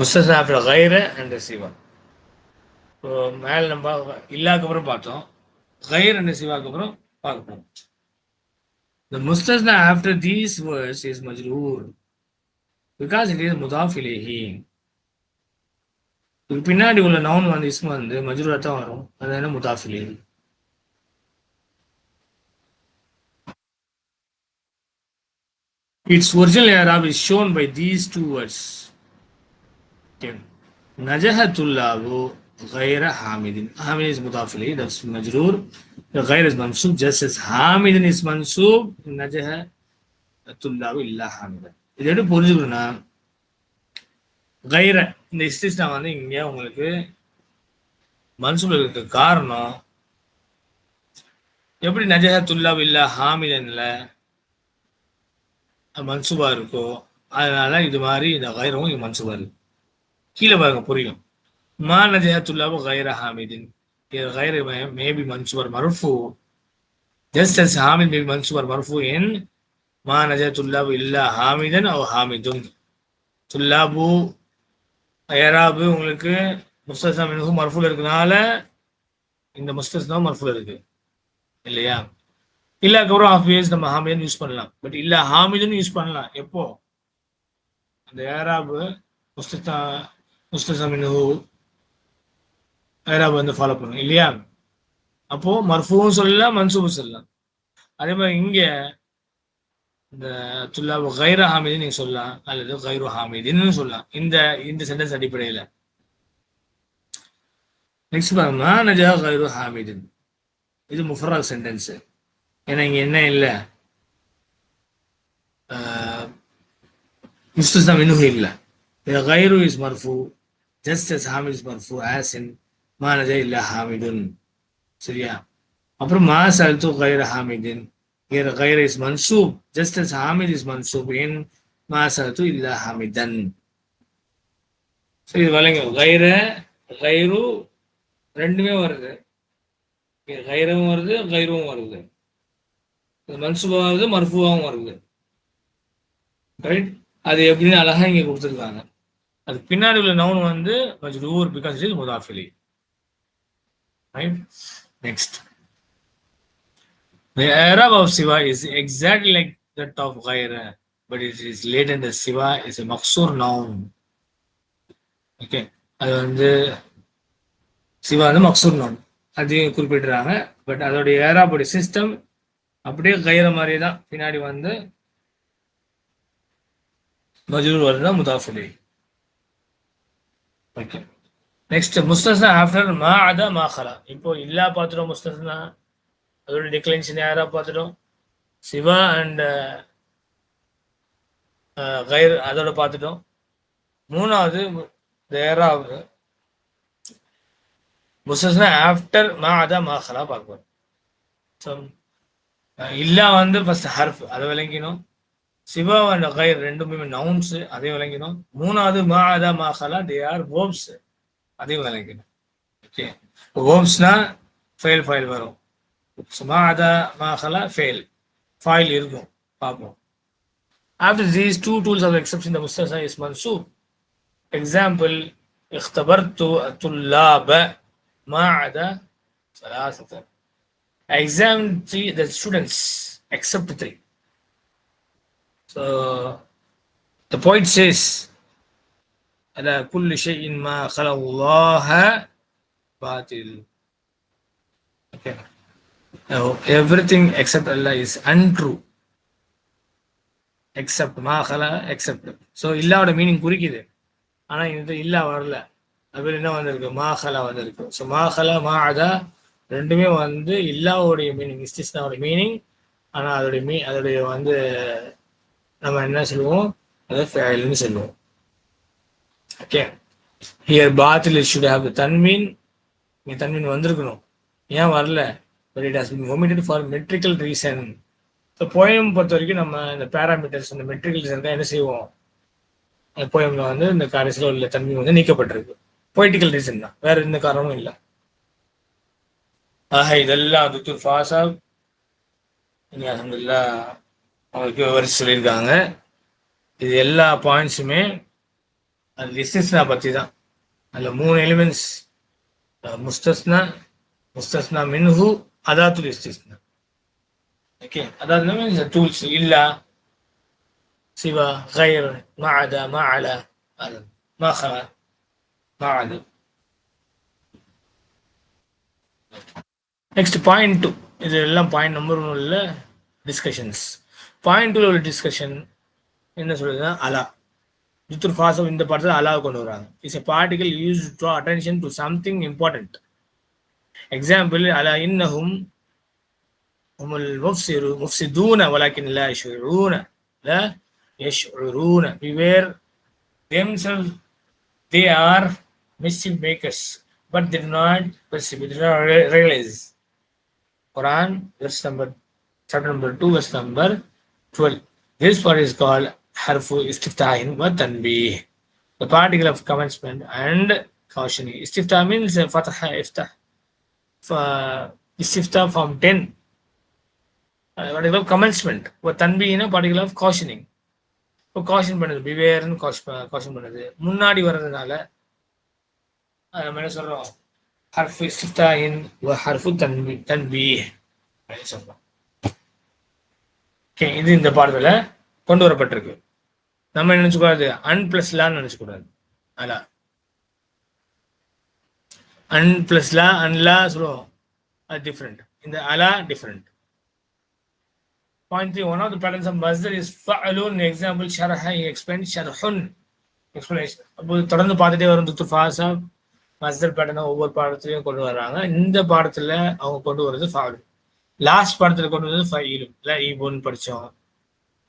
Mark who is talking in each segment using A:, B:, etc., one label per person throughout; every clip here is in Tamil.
A: முஸ்தஸ்னா ஆஃப்டர் கைர அண்ட் சிவன் இப்போ மேலே நம்ம இல்லாக்கு அப்புறம் பார்த்தோம். கைர் அண்ட் சிவாக்கு அப்புறம் பார்க்க போகிறோம் The mustasna after these words is majroor. Because it is mudaf ilayhi. இதுக்கு பின்னாடி உள்ள நவுன் வந்து இஸ்மு வந்து மஜ்ரூரா தான் வரும். அது என்ன? முதாஃப் இலைஹி Its original Arab is shown by these two words. Okay. نجح طلاب غير حامد. حامد is مضاف إليه. That's مجرور. The غير is منصوب. Just as حامد is منصوب. نجح طلاب إلا حامد. இது எப்படி புரிஞ்சுக்கணும்னா கைர இந்த இஸ்டிஸ்னா வந்து இங்க உங்களுக்கு மன்சூப்ல இருக்க காரணம் எப்படி நஜஹ துல்லாப் இல்லா ஹாமிதன்ல மன்சூபா இருக்கோ அதனால இது மாதிரி இந்த கைரவும் இங்க மன்சூபா இருக்கு கீழே பாருங்க புரியும். மா நஜஹ துல்லாபு கைர ஹாமிதின். இது கைர மேபி மன்சூர் மருஃபு. ஜஸ்ட் அஸ் ஹாமித் மேபி மன்சூர் மருஃபு இன் மா நஜஹ இல்லா ஹாமிதன் அவ் ஹாமிதுன். துல்லாபு ஏராபு உங்களுக்கு முஸ்தஸ்னா மினஹு மர்ஃபூல் இருக்கனால இந்த முஸ்தஸ்னா மர்ஃபூல் இருக்கு. இல்லையா? இல்ல அதுக்கப்புறம் ஆஃப் இயர்ஸ் நம்ம ஹாமிதன் யூஸ் பண்ணலாம். பட் இல்ல ஹாமிதுன்னு யூஸ் பண்ணலாம். எப்போ? அந்த ஏராபு முஸ்தஸ்னா முஸ்தஸ்னா மினஹு ஏராபு வந்து ஃபாலோ பண்ணும் இல்லையா? அப்போ மர்ஃபூவும் சொல்லலாம் மன்சூபும் சொல்லலாம். அதே மாதிரி இங்க இந்த துல்லா கைர ஹாமிதின் நீங்க சொல்லலாம் அல்லது கைரு ஹாமிதின்னு சொல்லலாம். இந்த இந்த சென்டென்ஸ் அடிப்படையில். நெக்ஸ்ட் பார்த்தோம்னா நஜா கைரு ஹாமிதின். இது முஃபராக் சென்டென்ஸ் ஏன்னா இங்க என்ன இல்லை? முஸ்தஸ்னா இன்னும் இல்லை. கைரு இஸ் மர்ஃபூ. ஜஸ்ட் அஸ் ஹாமிஸ் மர்ஃபு ஆஸ் இன் மானஜா இல்ல ஹாமிதுன் சரியா? அப்புறம் மாஸ் சல்து கைர ஹாமிதின் கயிற கைர இஸ் மன்சூப் ஜஸ்ட் அஸ் ஹாமித் இஸ் மன்சூப் இன் மாஸ் சல்து இல்லா ஹாமிதன் சரி வலைங்க கைர கைரு ரெண்டுமே வருது. கைரவும் வருது கைரவும் வருது. மன்சூபாகவும் வருது மர்ஃபூவாகவும் வருது. ரைட் அது எப்படின்னு அழகா இங்க கொடுத்துருக்காங்க. அது பின்னாடி உள்ள நவுன் வந்து மஜ்ரூர் because it is முதாஃபிலி right next The Arab of Siva is exactly like that of Ghaira, but it is later the Siva is a maksur noun. Okay. அது வந்து சிவா வந்து மக்சூர் நோன் அதையும் குறிப்பிடுறாங்க. பட் அதோடைய ஏராபடி சிஸ்டம் அப்படியே கயிற மாதிரி தான். பின்னாடி வந்து மஜூர் தான் முதாஃபலி ஓகே நெக்ஸ்ட் முஸ்தஸ்னா ஆஃப்டர் மா அதா மாஹலா இப்போ இல்லா பார்த்துட்டோம் முஸ்தஸ்னா அதோட டிக்ளைன்ஷன் யாராக பார்த்துட்டோம் சிவா அண்ட் கைர் அதோட பார்த்துட்டோம் மூணாவது தேராவது முசஸ்னா ஆஃப்டர் மா அதா மாஹலா பார்க்கணும் ஸோ இல்லா வந்து ஃபர்ஸ்ட் ஹர்ஃப் அதை விளங்கினோம் சிவா அண்ட் கைர் ரெண்டுமே நவுன்ஸ் அதையும் விளங்கினோம் மூணாவது மா அதா மாஹலா தே ஆர் வேர்ப்ஸ் அதையும் விளங்கினோம் ஓகே வேர்ப்ஸ்னா ஃபெயில் ஃபைல் வரும் மா அதா மாஹலா ஃபெயில் ஃபைல் இருக்கும் பார்ப்போம் After these two tools of exception, the mustasna is mansub. Example, اختبرت الطلاب ما عدا ثلاثة. I examined three, the students except three. So the point says, على كل شيء ما خلق الله باطل. Okay. Now, everything except Allah is untrue. Except மாஹலா except so இல்லாவோட மீனிங் குறிக்குது ஆனால் இது இல்லா வரல அது என்ன வந்திருக்கு மாஹலா வந்திருக்கு ஸோ மாஹலா மாதா ரெண்டுமே வந்து இல்லாவுடைய மீனிங் இஸ்டிஸ்னாவோட மீனிங் ஆனால் அதோடைய மீ அதோடைய வந்து நம்ம என்ன சொல்லுவோம்? அதை ஃபேல்னு சொல்லுவோம். ஓகே ஹியர் பாத்தில் ஷுட் ஹேவ் தன்மீன் இங்கே தன்மீன் வந்திருக்கணும். ஏன் வரல? But it has been omitted for metrical reason so poem பொறுத்த வரைக்கும் நம்ம இந்த பேராமீட்டர்ஸ் இந்த ரீசன் தான் என்ன செய்வோம்? அந்த போயம்ல வந்து இந்த கடைசியில் உள்ள தன்மை வந்து நீக்கப்பட்டிருக்கு. பொலிட்டிக்கல் ரீசன் தான். வேற எந்த காரணமும் இல்லை. ஆக இதெல்லாம் துத்தூர் ஃபாசா இனி அஹமதுல்லா அவங்களுக்கு விவரித்து சொல்லியிருக்காங்க. இது எல்லா பாயிண்ட்ஸுமே அது லிசன்ஸ்னா பற்றி தான் அதில் மூணு எலிமெண்ட்ஸ் முஸ்தஸ்னா முஸ்தஸ்னா மின்ஹு அதாத்துல் இஸ்திஸ்னா. ஓகே? அதாவது மீன்ஸ் டூல்ஸ் இல்லா சிவா கயிர் மாதா மாலா அது மஹா மாது நெக்ஸ்ட் பாயிண்ட் டூ இது எல்லாம் பாயிண்ட் நம்பர் ஒன்றில் டிஸ்கஷன்ஸ் பாயிண்ட் டூவில் உள்ள டிஸ்கஷன் என்ன சொல்லுதுன்னா அலா. ஜித்துல் ஃபாசவ் இந்த படத்தில் அலாவை கொண்டு வராங்க it's a particle use to attention to something important example அலா இன்னஹும் உமுல் முஃப்சிரு முஃப்சிதூன வலாக்கின் லா யஷ்ரூன லா யஷ்ரூன beware themselves they are mischief makers but did not perceive did realise Quran verse number chapter number two verse number 12 this part is called harfu istiftahin wa tanbih the particle of commencement and cautioning istiftah means uh, fatah iftah fa- istiftah from 10 particle of commencement ஒரு தன்பினா particle of cautioning இப்போ காஷன் பண்ணுது பிவேர்னு காஷன் பண்ணுது முன்னாடி வர்றதுனால அஹ் நம்ம என்ன சொல்றோம் ஹர்ஃபு இஸ்திஃப்தாயின் வ ஹர்ஃபு தன்பி தன்பி அப்படின்னு சொல்றோம் ஓகே இது இந்த பாடத்துல கொண்டு வரப்பட்டிருக்கு நம்ம என்ன நினைச்சுக்கூடாது? An plus லான்னு நினைச்சுக்கூடாது. அலா அன் பிளஸ் லா அன்லா சொல்லுவோம். அது டிஃப்ரெண்ட் இந்த அலா different point three one of the patterns of மஸ்தர் is ஃபலூன் example sharaha, explain explained explanation அப்போ தொடர்ந்து பார்த்துட்டே வரும் துத்து ஃபாசா மஸ்தர் பேட்டர்னை ஒவ்வொரு பாடத்துலையும் கொண்டு வர்றாங்க. இந்த பாடத்துல அவங்க கொண்டு வர்றது ஃபாலூன் லாஸ்ட் படத்துல கொண்டு வந்து ஃபைலும் இல்லை ஈபோன்னு படிச்சோம்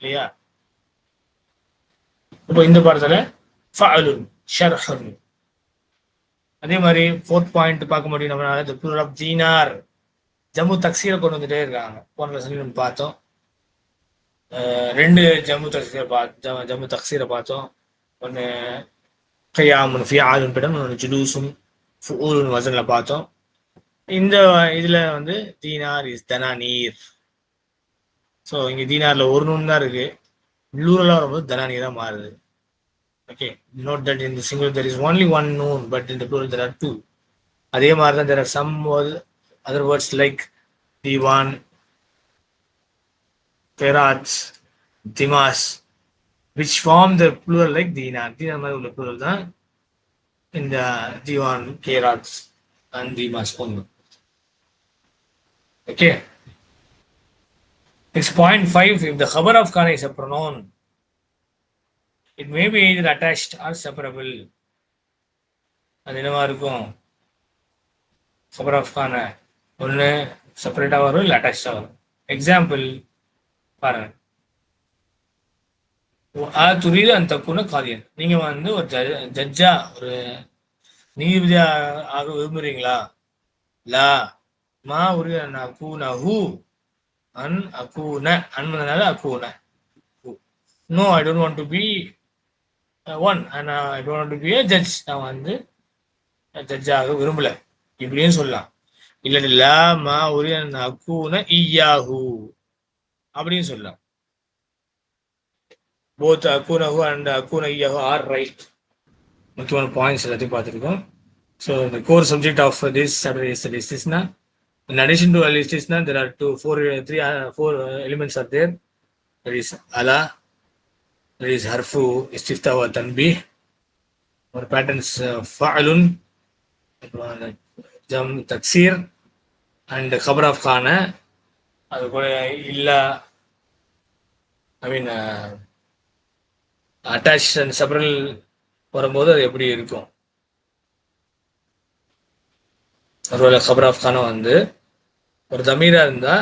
A: இல்லையா? இப்போ இந்த படத்துல ஃபஅலுன் ஷர்ஹுன் அதே மாதிரி ஃபோர்த் பாயிண்ட் பார்க்க முடியும் நம்மளால. த ப்ளூரல் ஆஃப் தீனார் ஜம்மு தக்சீரை கொண்டு வந்துட்டே இருக்காங்க. போன சொல்லி நம்ம பார்த்தோம். ரெண்டு ஜம்மு தக்சீரை பார்த்தோம் ஜம்மு தக்சீரை பார்த்தோம். ஒன்று கையாமுன் ஃபியாலுன் படம் ஒன்று ஜுலூசும் ஃபூலுன் வசனில் பார்த்தோம். இந்த இதுல வந்து தீனார் இஸ் தனா நீர் ஸோ இங்க தீனார்ல ஒரு நூன் தான் இருக்கு ப்ளூரலாக வரும்போது தனா நீர் தான் மாறுது okay note that in single there is only one noon but இந்த ப்ளூரல் தெர் ஆர் டூ அதே மாதிரி தான் there are some other words like திவான் பெராட்ஸ் திமாஸ் which form the plural like தீனார் தீனார் மாதிரி உள்ள plural தான் இந்த திவான் கேராட்ஸ் and Dimas ஒன்று. Okay. Next point five, if the khabar of kana is a pronoun, it may be either attached or separable. அது என்னவா இருக்கும்? கபர் ஆஃப் கான ஒன்று செப்பரேட்டாக வரும் இல்லை அட்டாச்சாக வரும். எக்ஸாம்பிள் பாருங்க. ஆ துரிது அந்த தப்புன்னு காதியன். நீங்கள் வந்து ஒரு ஜட்ஜா ஒரு நீதிபதியாக ஆக விரும்புறீங்களா? லா. மா உரிய அக்கூன ஹூ. அன் அக்கூன அன்பதுனால அக்கூன no. I don't want to be one. And I don't want to be a judge. நான் வந்து ஜட்ஜாக விரும்பல. இப்படியும் சொல்லலாம். இல்லாட்டி லா மா உரிய அக்கூன ஈயாஹு அப்படின்னு சொல்லலாம். போத் அக்கூனஹு அண்ட் அக்கூன ஈயாஹு ஆர் ரைட் முக்கியமான பாயிண்ட்ஸ் எல்லாத்தையும் பார்த்துருக்கோம். ஸோ இந்த core subject of this Saturday is லிஸ்டிஸ்னா In addition to listisna, there are two, four, three, four elements are there. There is ala, there is harfu, istifta wa tanbih. Or patterns uh, fa'alun, jam taksir, and khabar of khana. அது கூட இல்ல ஐ மீன் அட்டாச் அண்ட் செப்பரல் வரும்போது அது எப்படி இருக்கும் ஒருவேளை கபர் ஆஃப் வந்து ஒரு தமீரா இருந்தா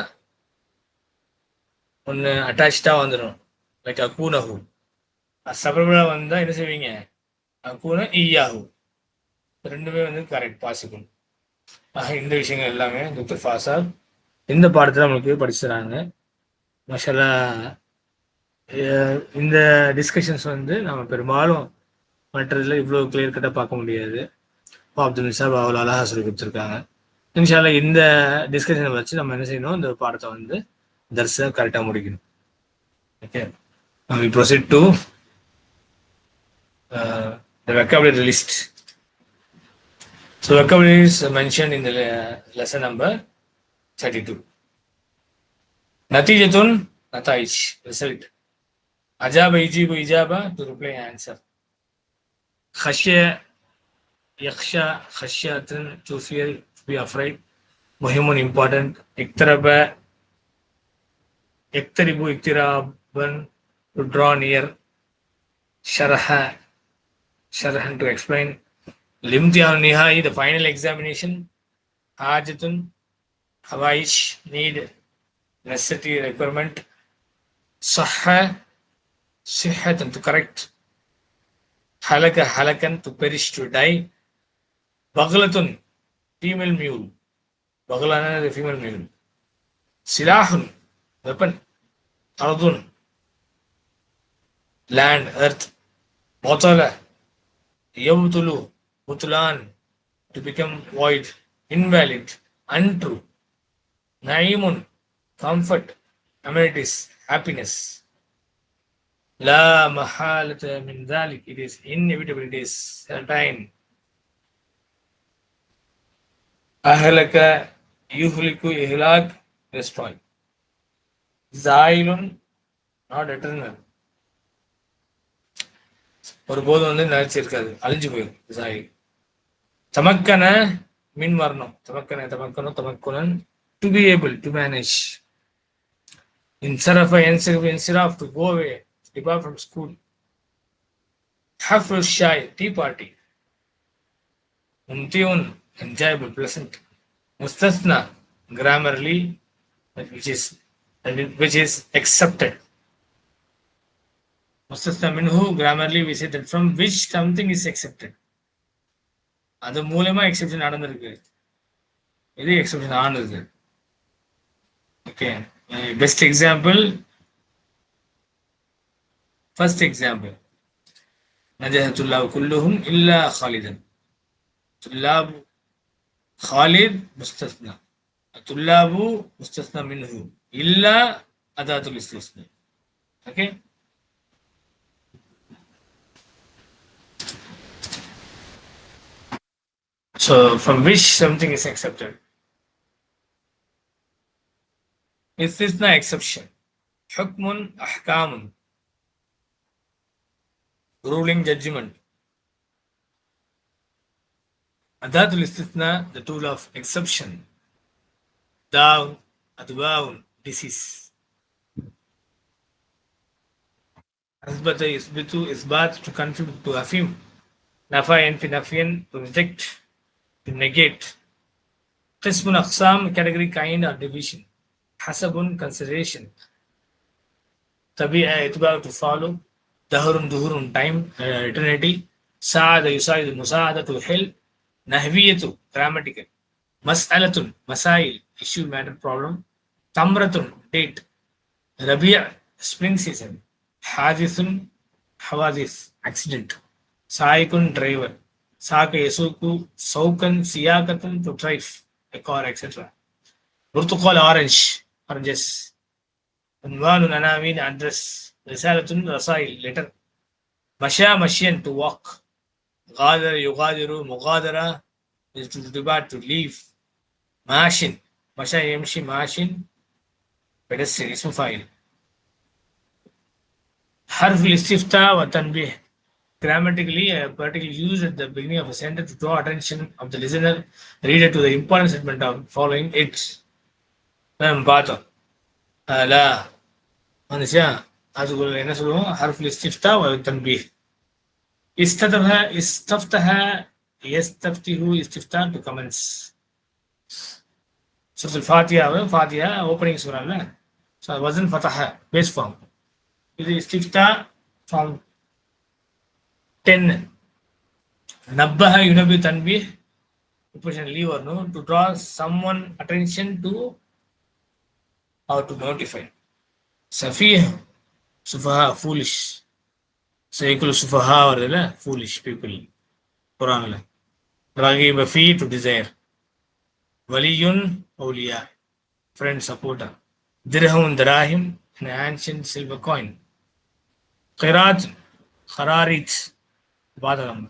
A: ஒன்று அட்டாச்சாக வந்துடும் லைக் அக்கூனஹு சபரபுரா வந்தா என்ன செய்வீங்க? அக்கூன ஈயாஹு. ரெண்டுமே வந்து கரெக்ட் பாசிபிள் ஆக இந்த விஷயங்கள் எல்லாமே டாக்டர் ஃபாசா இந்த பாடத்தில் நம்மளுக்கு படிச்சுறாங்க மஷாலா இந்த டிஸ்கஷன்ஸ் வந்து நம்ம பெரும்பாலும் மற்றதில் இவ்வளோ கிளியர் கட்டாக பார்க்க முடியாது. அப்துல் நிசாப் அவ்வளோ அழகாக சொல்லி கொடுத்துருக்காங்க இன்ஷால்ல இந்த டிஸ்கஷனை வச்சு நம்ம என்ன செய்யணும் இந்த பாடத்தை வந்து தர்சா கரெக்டாக முடிக்கணும் okay we proceed to the vocabulary list. So vocabulary is mentioned in the lesson number 32. நத்தீஜத்துன் நத்தாயிச் ரிசல்ட் அஜாப இஜீபு இஜாபா டு ரிப்ளை ஆன்சர் ஹஷ்ய yaksha, khashyatun, to fear, to be afraid. Muhimun, important. Iktaraba, iktaribu, iktiraban, to draw near. Sharaha, sharahan, to explain. Limtihan Nihai, the final examination. Hajatun, Hawaish, need, necessity, requirement. Sahha, Sihatan, to correct. Halaka, halakan, to perish, to die. Baglatun, female mule. Baglana is a female mule. Silahun, weapon. Ardun, land, earth. Botala, Yabtulu, Butulan, to become void, invalid, untrue. Naimun, comfort, amenities, happiness. La mahalata min dhalik, it is inevitable, it is யூஹுலிக்கு Ahalaka, yuhliku, ihlak, not eternal not eternal. ஒருபோதும் வந்து நினைச்சிருக்காது அழிஞ்சு போயிடும் ஜாயில் தமக்கன மின் வரணும் தமக்கன தமக்கனும் தமக்குனன் to be able to manage இன்சரஃப என்சிரஃப் இன்சிராஃப் to go away depart from school HUF ஷாய் டீ பார்ட்டி மும்தியூன் enjoyable, pleasant. Mustasna, grammarly, which is which is accepted. Mustasna minhu, grammarly, we say that from which something is accepted. அது மூலமா எக்ஸப்ஷன் நடந்திருக்கு இது எக்ஸப்ஷன் ஆனது okay best example first example நஜஹத்துல்லா குல்லுஹும் இல்லா ஹாலிதன் துல்லாப் খালিদ মুস্তাসনা তুল্লাবু মুস্তাসনা মিনহু ইল্লা আদাতুল ইস্তিসনা ওকে So from which something is accepted? Istisna exception. Hukmun ahkamun. Ruling judgment. أداة الاستثناء the tool of exception down أدواء disease أثبت يثبت إثبات to confirm to affirm نفى ينفي نفيا to reject to negate قسم أقسام category kind or division حسب consideration طبيعة إتباع to follow دهر دهور time uh, eternity ساعد يساعد مساعدة to Nahviyatun, grammatical. Mas'alatun, masail, issue, matter, problem. Tamratun, date. Rabia, spring season. Hadithun, hawadith, accident. Saikun, driver. Saka Yesuku, Saukan, Siyakatan to drive a car, etc. Burtukal orange, oranges. Unwanun anamin address. Risalatun rasail, letter. Masha mashian to walk. غادر يغادر مغادرة is to depart to leave ماشٍ مشى يمشي ماشٍ pedestrian اسم فاعل حرف الاستفتاء والتنبيه grammatically a particle used at the beginning of a sentence to draw attention of the listener reader to the important statement of following it ma'am பார்த்தோம் அதில் வந்துச்சா அதுக்குள்ள என்ன சொல்லுவோம் ஹர்ஃப் இஸ்திஃப்தா தன்பீ Istaftaha, istaftaha, yastaftihu, istifta to commence. Surah Al-Fatiha, Fatiha, opening surah, right? So it wasn't Fataha, base form. It is istifta from 10. Nabbaha yunabi tanbih, operation leave or no, to draw someone attention to or to notify. Safih, sufaha, foolish. சைக்கிள் சுஃபஹா வருதுல்ல ஃபூலிஷ் பீப்புள் குரானில் ரகீப ஃபீ டு டிசைர் வலியுன் ஒலியா ஃப்ரெண்ட் சப்போர்ட்டர் திரஹம் திராஹிம் an silver silver coin. Qiraj Hararit பாதகம்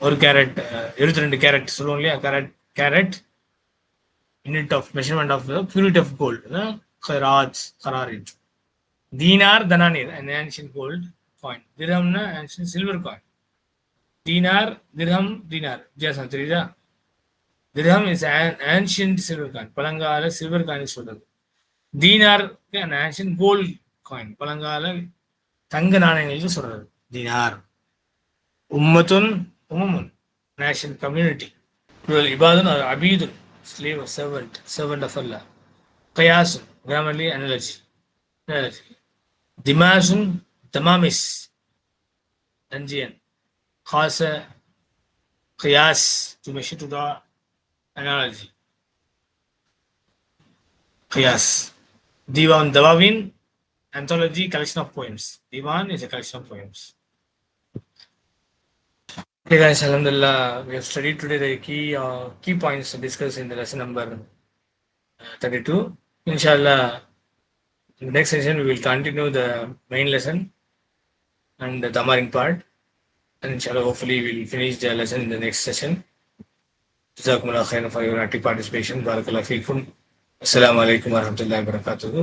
A: ஒரு கேரட் இருபத்தி ரெண்டு கேரட் சொல்லுவோம் இல்லையா? Carat carat unit of measurement of unit of gold garage கராரிட் தீனார் தனானீர் an ancient gold coin. திரம்னா ancient silver coin. தீனார் திர்ஹம் தீனார். வித்தியாசம் தெரியுதா? திர்ஹம் இஸ் ancient silver coin. பழங்கால சில்வர் காயின் சொல்றது. தீனாருக்கு an ancient gold coin. பழங்கால தங்க நாணயங்களுக்கு சொல்றது. தீனார். உம்மத்துன் உமமுன் நேஷன் கம்யூனிட்டி இவர்கள் இபாதுன் ஒரு அபீதுன் slave servant servant of Allah கயாசுன் Grammarly analogy analogy دماج دمامس Danjian Khasa a qiyas to measure to the analogy. Qiyas. Divan Dawavin, anthology collection of poems. Divan is a collection of poems. Hey guys, Alhamdulillah, we have studied today the key uh, key points discussed in the lesson number uh, 32. Inshallah, in the next session, we will continue the main lesson and the Damaring part. And inshallah, hopefully, we will finish the lesson in the next session. Jazakumullah khairan for your active participation. Barakallah feekum. Assalamu alaikum wa rahmatullahi wa barakatuhu.